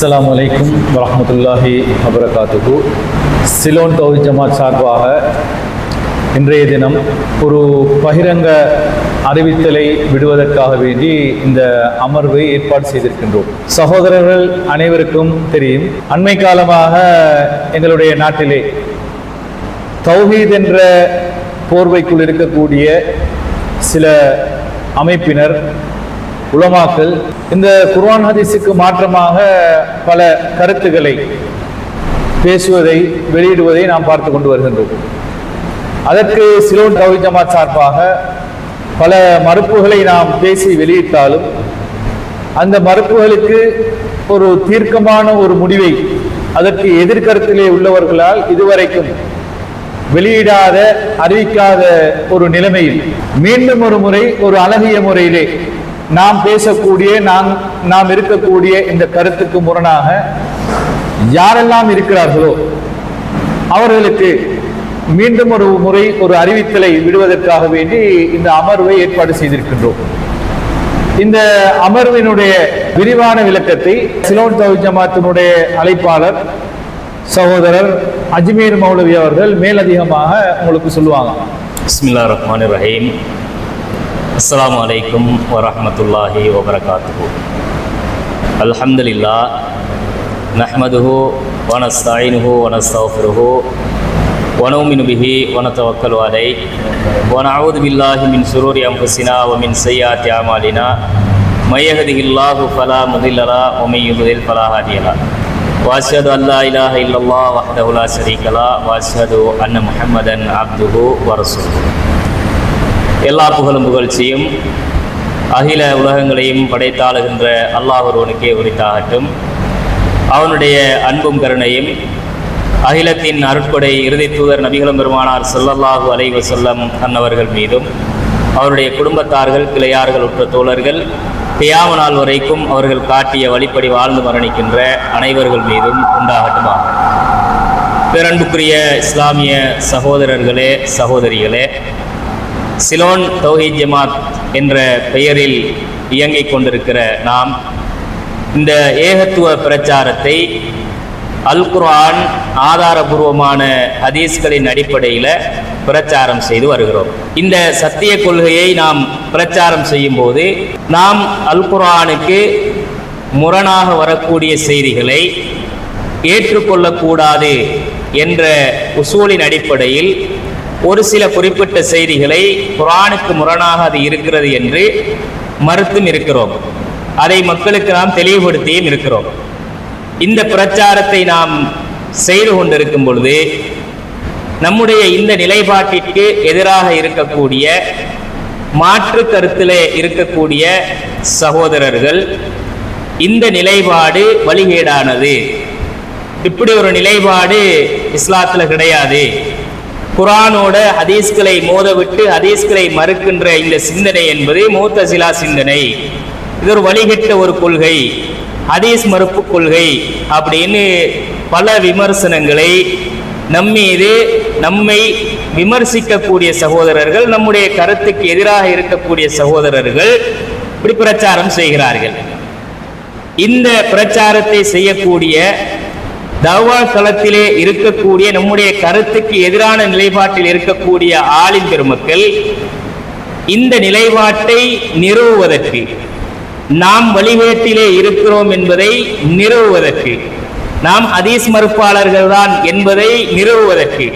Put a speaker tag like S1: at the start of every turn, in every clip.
S1: அஸ்லாம் வலைக்கும் வரமத்துல்லாஹி அபரகாத்துக்கு சிலோன் தௌஹி ஜமாத் சார்பாக இன்றைய தினம் ஒரு பகிரங்க அறிவித்தலை விடுவதற்காக வேண்டி இந்த அமர்வை ஏற்பாடு செய்திருக்கின்றோம். சகோதரர்கள் அனைவருக்கும் தெரியும் அண்மை காலமாக எங்களுடைய நாட்டிலே தௌஹீத் என்ற போர்வைக்குள் இருக்கக்கூடிய சில அமைப்பினர் உலமாக்கள் இந்த குர்வான் ஹதீஸுக்கு மாற்றமாக பல கருத்துக்களை பேசுவதை வெளியிடுவதை நாம் பார்த்து கொண்டு வருகின்றோம். அதற்கு சிலோன் தவி ஜமாத் சார்பாக பல மறுப்புகளை நாம் பேசி வெளியிட்டாலும் அந்த மறுப்புகளுக்கு ஒரு தீர்க்கமான ஒரு முடிவை அதற்கு எதிர்கருத்திலே உள்ளவர்களால் இதுவரைக்கும் வெளியிடாத அறிவிக்காத ஒரு நிலைமையில் மீண்டும் ஒரு முறை ஒரு அழகிய முறையிலே நாம் பேசக்கூடிய நாம் நாம் இருக்கக்கூடிய இந்த கருத்துக்கு முரணாக யாரெல்லாம் இருக்கிறார்களோ அவர்களுக்கு மீண்டும் ஒரு முறை ஒரு அறிவித்தலை விடுவதற்காக வேண்டி இந்த அமர்வை ஏற்பாடு செய்திருக்கின்றோம். இந்த அமர்வினுடைய விரிவான விளக்கத்தை சிலோன் தவி ஜமாத்தினுடைய அழைப்பாளர் சகோதரர் அஜ்மீர் மௌலவி அவர்கள் மேலதிகமாக உங்களுக்கு சொல்லுவாங்க.
S2: பிஸ்மில்லா ரஹ்மான் ரஹீம். அஸ்ஸலாமு அலைக்கும் வரஹ்மத்துல்லாஹி வபரகாத்துஹு அல்ஹம்துலில்லா நஹ்மதுஹு வனஸ்தாயினுஹு வனஸ்தஃபிருஹு ونؤمن به ونتوكل عليه ونعوذ بالله من شرور أنفسنا ومن سيئات أعمالنا من يهده الله فلا مضل له ومن يضلل فلا هادي له واشهد ان لا اله الا الله وحده لا شريك له واشهد ان محمدا عبده ورسوله எல்லா புகழும் புகழ்ச்சியும் அகில உலகங்களையும் படைத்தாளுகின்ற அல்லாஹ் ஒருவனுக்கே உரித்தாகட்டும். அவனுடைய அன்பும் கருணையும் அகிலத்தின் அருட்கொடை இறுதி தூதர் நபிகளும் பெருமானார் செல்லல்லாஹு அலைவ செல்லம் அன்னவர்கள் மீதும் அவருடைய குடும்பத்தார்கள் கிளையார்கள் உற்ற தோழர்கள் தியாம நாள் வரைக்கும் அவர்கள் காட்டிய வழிப்படி வாழ்ந்து மரணிக்கின்ற அனைவர்கள் மீதும் உண்டாகட்டுமாக. பேரன்புக்குரிய இஸ்லாமிய சகோதரர்களே சகோதரிகளே சிலோன் தௌஹீத் ஜமாத் என்ற பெயரில் இயங்கிக் கொண்டிருக்கிற நாம் இந்த ஏகத்துவ பிரச்சாரத்தை அல் குர்ஆன் ஆதாரபூர்வமான ஹதீஸ்களின் அடிப்படையில் பிரச்சாரம் செய்து வருகிறோம். இந்த சத்திய கொள்கையை நாம் பிரச்சாரம் செய்யும் போது நாம் அல் குர்ஆனுக்கு முரணாக வரக்கூடிய செய்திகளை ஏற்றுக்கொள்ளக்கூடாது என்ற உசூலின் அடிப்படையில் ஒரு சில குறிப்பிட்ட செய்திகளை குரானுக்கு முரணாக அது இருக்கிறது என்று மறுத்தும் இருக்கிறோம். அதை மக்களுக்கு நாம் தெளிவுபடுத்தியும் இருக்கிறோம். இந்த பிரச்சாரத்தை நாம் செய்து கொண்டிருக்கும் பொழுது நம்முடைய இந்த நிலைப்பாட்டிற்கு எதிராக இருக்கக்கூடிய மாற்று கருத்திலே இருக்கக்கூடிய சகோதரர்கள் இந்த நிலைப்பாடு வழிகேடானது. இப்படி ஒரு நிலைப்பாடு இஸ்லாத்தில் கிடையாது. குரானோட ஹதீஸ்களை மோதவிட்டு ஹதீஸ்களை மறுக்கின்ற இந்த சிந்தனை என்பது மூத்தசிலா சிந்தனை. இது ஒரு வழிகட்ட ஒரு கொள்கை. ஹதீஸ் மறுப்பு கொள்கை அப்படின்னு பல விமர்சனங்களை நம்மீது நம்மை விமர்சிக்கக்கூடிய சகோதரர்கள் நம்முடைய கருத்துக்கு எதிராக இருக்கக்கூடிய சகோதரர்கள் இப்படி பிரச்சாரம் செய்கிறார்கள். இந்த பிரச்சாரத்தை செய்யக்கூடிய தவா களத்திலே இருக்கக்கூடிய நம்முடைய கருத்துக்கு எதிரான நிலைப்பாட்டில் இருக்கக்கூடிய ஆளின் பெருமக்கள் இந்த நிலைப்பாட்டை நிறுவுவதற்கு நாம் வழிவேட்டிலே இருக்கிறோம் என்பதை நிறுவுவதற்கு நாம் அதீஸ் மறுப்பாளர்கள் தான் என்பதை நிறுவுவதற்கு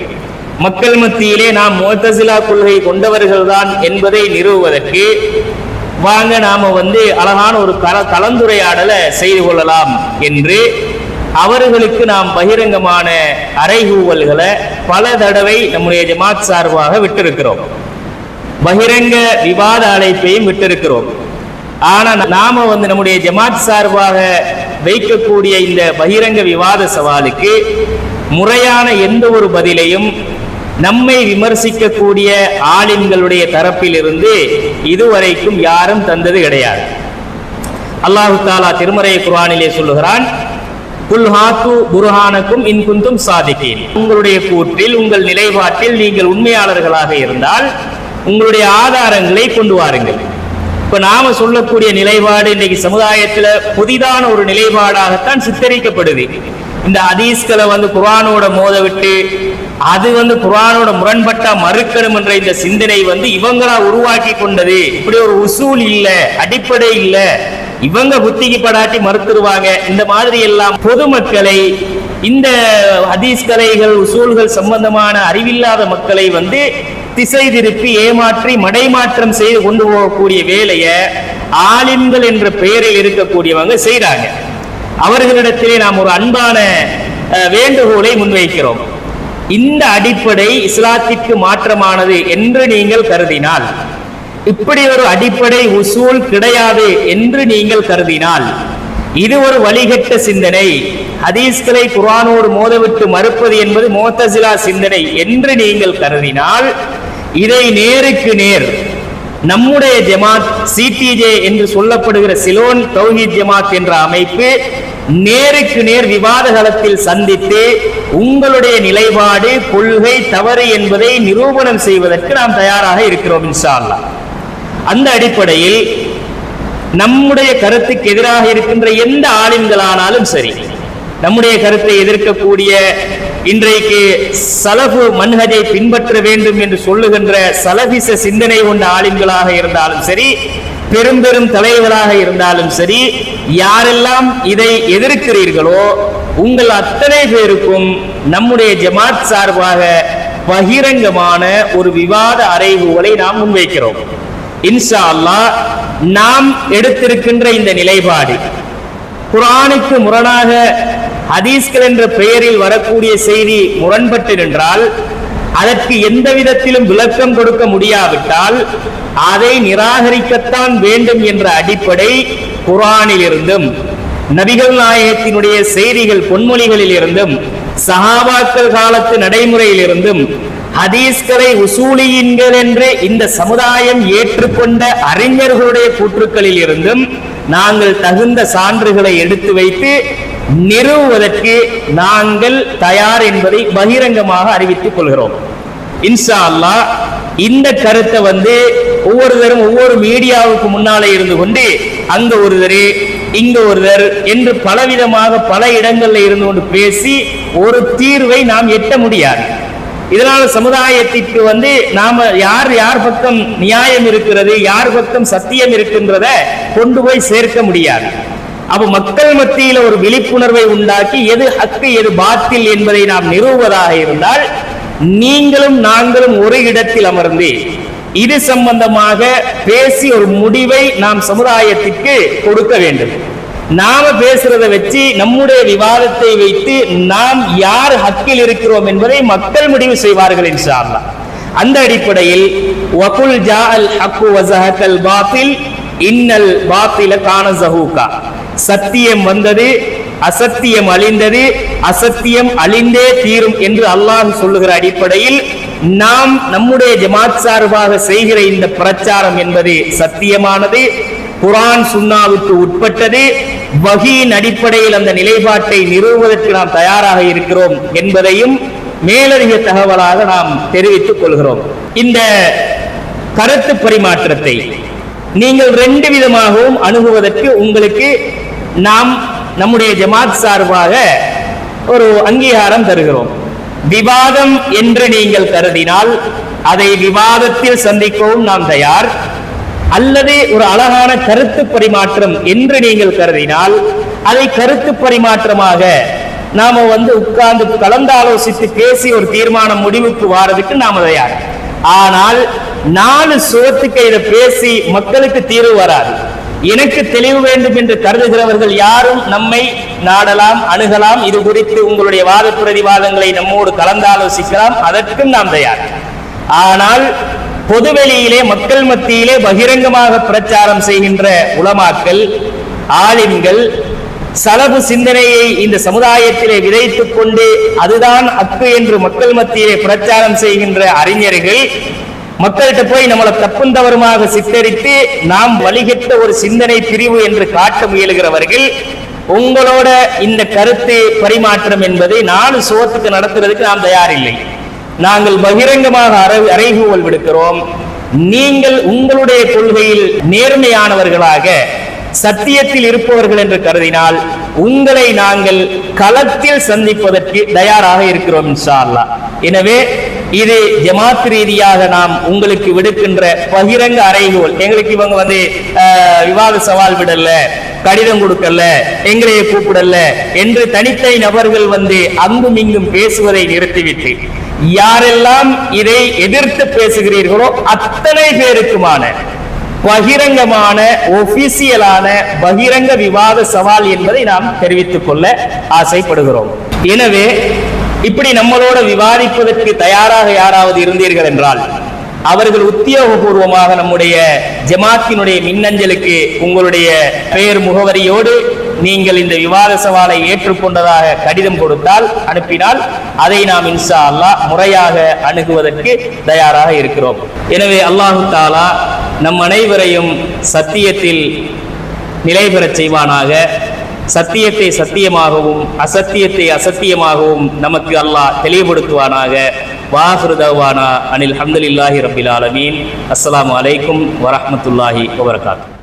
S2: மக்கள் மத்தியிலே நாம் மோத்தசிலா கொள்கை கொண்டவர்கள் தான் என்பதை நிறுவுவதற்கு வாங்க நாம வந்து அழகான ஒரு கல கலந்துரையாடலை செய்து கொள்ளலாம் என்று அவர்களுக்கு நாம் பகிரங்கமான அறைகூவல்களை பல தடவை நம்முடைய ஜமாத் சார்பாக விட்டிருக்கிறோம். பகிரங்க விவாத அழைப்பையும் விட்டிருக்கிறோம். ஆனா நாம வந்து நம்முடைய ஜமாத் சார்பாக வைக்கக்கூடிய இந்த பகிரங்க விவாத சவாலுக்கு முறையான எந்த ஒரு பதிலையும் நம்மை விமர்சிக்கக்கூடிய ஆளின்களுடைய தரப்பிலிருந்து இதுவரைக்கும் யாரும் தந்தது கிடையாது. அல்லாஹு தாலா திருமறை குர்ஆனிலே சொல்லுகிறான் புர்ஹானக்கும் இன் குந்தும் உங்களுடைய கூற்றில் உங்கள் நிலைப்பாட்டில் நீங்கள் உண்மையாளர்களாக இருந்தால் உங்களுடைய ஆதாரங்களை கொண்டு வாருங்கள். இப்ப நாம சொல்லக்கூடிய நிலைப்பாடு இன்னைக்கு சமுதாயத்துல புதிதான ஒரு நிலைப்பாடாகத்தான் சித்தரிக்கப்படுது. இந்த ஹதீஸ்களை வந்து குரானோட மோத விட்டு அது வந்து குரானோட முரண்பட்டா மறுக்கணும் என்ற இந்த சிந்தனை வந்து இவங்களா உருவாக்கி கொண்டது. இப்படி ஒரு உசூல் இல்ல அடிப்படை இல்ல. இவங்க புத்திக்கு படாட்டி மறுத்துருவாங்க. இந்த மாதிரி எல்லாம் பொதுமக்களை இந்த ஹதீஸ் கலைகள் உசூல்கள் சம்பந்தமான அறிவில்லாத மக்களை வந்து திசை திருப்பி ஏமாற்றி மடைமாற்றம் செய்து கொண்டு போகக்கூடிய வேலையை ஆலிம்கள் என்ற பெயரில் இருக்கக்கூடியவங்க செய்கிறாங்க அவர்களிடத்திலே நாம் ஒரு அன்பான வேண்டுகோளை முன்வைக்கிறோம். இந்த அடிப்படை இஸ்லாத்திற்கு மாற்றமானது என்று நீங்கள் கருதினால் இப்படி ஒரு அடிப்படை உசூல் கிடையாது என்று நீங்கள் கருதினால் இது ஒரு வழிகட்ட சிந்தனை. ஹதீஸ்களை குரானோடு மோதவிட்டு மறுப்பது என்பது மோத்தசிலா சிந்தனை என்று நீங்கள் கருதினால் இதை நேருக்கு நேர் நம்முடைய ஜமாத் சிடிஜே என்று சொல்லப்படுகிற சிலோன் தௌஹீத் ஜமாத் என்ற அமைப்பு நேருக்கு நேர் விவாத களத்தில் சந்தித்து உங்களுடைய நிலைப்பாடு கொள்கை தவறு என்பதை நிரூபணம் செய்வதற்கு நாம் தயாராக இருக்கிறோம் இன்ஷா அந்த அடிப்படையில் நம்முடைய கருத்துக்கு எதிராக இருக்கின்ற எந்த ஆலிம்களானாலும் சரி நம்முடைய கருத்தை எதிர்க்கக்கூடிய இன்றைக்கு சலபு மன்ஹஜை பின்பற்ற வேண்டும் என்று சொல்லுகின்ற சலபிச சிந்தனை கொண்ட ஆளுங்களாக இருந்தாலும் சரி பெரும் பெரும் தலைவராக இருந்தாலும் சரி யாரெல்லாம் இதை எதிர்க்கிறீர்களோ உங்கள் அத்தனை பேருக்கும் நம்முடைய ஜமாத் சார்பாக பகிரங்கமான ஒரு விவாத அறைகூவலை நாம் முன்வைக்கிறோம். இன்ஷா அல்லாஹ் நாம் எடுத்திருக்கின்ற இந்த நிலைப்பாடு குரானுக்கு முரணாக ஹதீஸ்கள் என்ற பெயரில் வரக்கூடிய செய்தி முரண்பட்டு நின்றால் அதற்கு எந்த விதத்திலும் விளக்கம் கொடுக்க முடியாவிட்டால் அதை நிராகரிக்கத்தான் வேண்டும் என்ற அடிப்படை குரானில் இருந்தும் நபிகள் நாயகத்தினுடைய செய்திகள் பொன்மொழிகளில் இருந்தும் சஹாபாக்கள் காலத்து நடைமுறையில் இருந்தும் ஹதீஸ்களை உசூலியின்கள் என்று இந்த சமுதாயம் ஏற்றுக்கொண்ட அறிஞர்களுடைய கூற்றுக்களில் இருந்தும் நாங்கள் தகுந்த சான்றுகளை எடுத்து வைத்து நிறுவுவதற்கு நாங்கள் தயார் என்பதை பகிரங்கமாக அறிவித்துக் கொள்கிறோம். இன்ஷா அல்லாஹ் இந்த கருத்தை வந்து ஒவ்வொருத்தரும் ஒவ்வொரு மீடியாவுக்கு முன்னாலே இருந்து கொண்டு அங்க ஒருத்தர் இங்க ஒருத்தர் என்று பலவிதமாக பல இடங்கள்ல இருந்து கொண்டு பேசி ஒரு தீர்வை நாம் எட்ட முடியாது. இதனால சமுதாயத்திற்கு வந்து நாம யார் யார் பக்கம் நியாயம் இருக்கிறது யார் பக்கம் சத்தியம் இருக்கின்றத கொண்டு போய் சேர்க்க முடியாது. அப்ப மக்கள் மத்தியில ஒரு விழிப்புணர்வை உண்டாக்கி எது ஹக்கு எது பாத்தில் என்பதை நாம் நிறுவுவதாக இருந்தால் நீங்களும் நாங்களும் ஒரு இடத்தில் அமர்ந்து இது சம்பந்தமாக பேசி ஒரு முடிவை நாம் சமுதாயத்திற்கு கொடுக்க வேண்டும். நாம பேசுறதை வச்சு நம்முடைய விவாதத்தை வைத்து நாம் யார் ஹக்கில் இருக்கிறோம் என்பதை மக்கள் முடிவு செய்வார்கள் என்று அந்த அடிப்படையில் வகுல் ஜா அல் ஹக்கு வசஹக்கல் பாத்தில் இன்னல் பாத்தில கான ஜஹூகா சத்தியம் வந்தது அசத்தியம் அழிந்தது அசத்தியம் அழிந்தே தீரும் என்று அல்லாஹ் சொல்லுகிற அடிப்படையில் நாம் நம்முடைய ஜமாத் சார்பாக செய்கிற இந்த பிரச்சாரம் என்பது சத்தியமானது குரான் சுண்ணாவுக்கு உட்பட்டது வகியின் அடிப்படையில் அந்த நிலைப்பாட்டை நிறுவுவதற்கு நாம் தயாராக இருக்கிறோம் என்பதையும் மேலதிக தகவலாக நாம் தெரிவித்துக் கொள்கிறோம். இந்த கருத்து பரிமாற்றத்தை நீங்கள் ரெண்டு விதமாகவும் அணுகுவதற்கு உங்களுக்கு நாம் நம்முடைய ஜமாத் சார்பாக ஒரு அங்கீகாரம் தருகிறோம். விவாதம் என்று நீங்கள் கருதினால் அதை விவாதத்தில் சந்திக்கவும் நாம் தயார். அல்லது ஒரு அழகான கருத்து பரிமாற்றம் என்று நீங்கள் கருதினால் அதை கருத்து பரிமாற்றமாக நாம வந்து உட்கார்ந்து கலந்தாலோசித்து பேசி ஒரு தீர்மானம் முடிவுக்கு வாரதுக்கு நாம தயார். ஆனால் நாலு சுகத்துக்கு இதை பேசி மக்களுக்கு தீர்வு வராது. எனக்கு தெளிவு வேண்டும் என்று கருதுகிறவர்கள் யாரும் நம்மை நாடலாம் அணுகலாம். இது குறித்து உங்களுடைய வாத பிரதிவாதங்களை நம்மோடு கலந்தாலோசிக்கலாம். அதற்கும் நாம் தயார். ஆனால் பொதுவெளியிலே மக்கள் மத்தியிலே பகிரங்கமாக பிரச்சாரம் செய்கின்ற உலமாக்கள் ஆலிம்கள் சலபு சிந்தனையை இந்த சமுதாயத்திலே விதைத்துக் கொண்டு அதுதான் அக்கு என்று மக்கள் மத்தியிலே பிரச்சாரம் செய்கின்ற அறிஞர்கள் மக்கள்கிட்ட போய் நம்மளை தப்புந்தவருமாக சித்தரித்து நாம் வழிகட்ட ஒரு சிந்தனை பிரிவு என்று காட்ட முயலுகிறவர்கள் உங்களோட இந்த கருத்து பரிமாற்றம் என்பதை நாலு சோத்துக்கு நடத்துறதுக்கு நாம் தயாரில்லை. நாங்கள் பகிரங்கமாக அறைகூவல் விடுக்கிறோம். நீங்கள் உங்களுடைய கொள்கையில் நேர்மையானவர்களாக சத்தியத்தில் இருப்பவர்கள் என்று கருதினால் உங்களை நாங்கள் களத்தில் சந்திப்பதற்கு தயாராக இருக்கிறோம் இன்ஷா எனவே இது ஜமாத் ரீதியாக நாம் உங்களுக்கு விடுக்கின்ற பகிரங்க அறைகோல் எங்களுக்கு இவங்க வந்து விவாத சவால் விடல கடிதம் கொடுக்கல எங்களையே கூப்பிடல என்று தனித்தனி நபர்கள் வந்து அங்கும் இங்கும் பேசுவதை நிறுத்திவிட்டு யாரெல்லாம் இதை எதிர்த்து பேசுகிறீர்களோ அத்தனை பேருக்குமான பகிரங்கமான ஒபிசியலான பகிரங்க விவாத சவால் என்பதை நாம் தெரிவித்துக் கொள்ள ஆசைப்படுகிறோம். எனவே இப்படி நம்மளோட விவாதிப்பதற்கு தயாராக யாராவது இருந்தீர்கள் என்றால் அவர்கள் உத்தியோகபூர்வமாக நம்முடைய ஜமாத்தினுடைய மின்னஞ்சலுக்கு உங்களுடைய பெயர் முகவரியோடு நீங்கள் இந்த விவாத சவாலை ஏற்றுக்கொண்டதாக கடிதம் கொடுத்தால் அனுப்பினால் அதை நாம் இன்ஷா அல்லாஹ் முறையாக அணுகுவதற்கு தயாராக இருக்கிறோம். எனவே அல்லாஹு தாலா நம் அனைவரையும் சத்தியத்தில் நிலை பெறச் செய்வானாக. சத்தியத்தை சத்தியமாகவும் அசத்தியத்தை அசத்தியமாகவும் நமக்கு அல்லாஹ் தெளிவுபடுத்துவானாக. வாஹிருதவானா அனில் ஹம்துலில்லாஹி ரபில் ஆலமீன். அஸ்லாம் வலைக்கும் வரமத்துல்லாஹி வபர்காத்து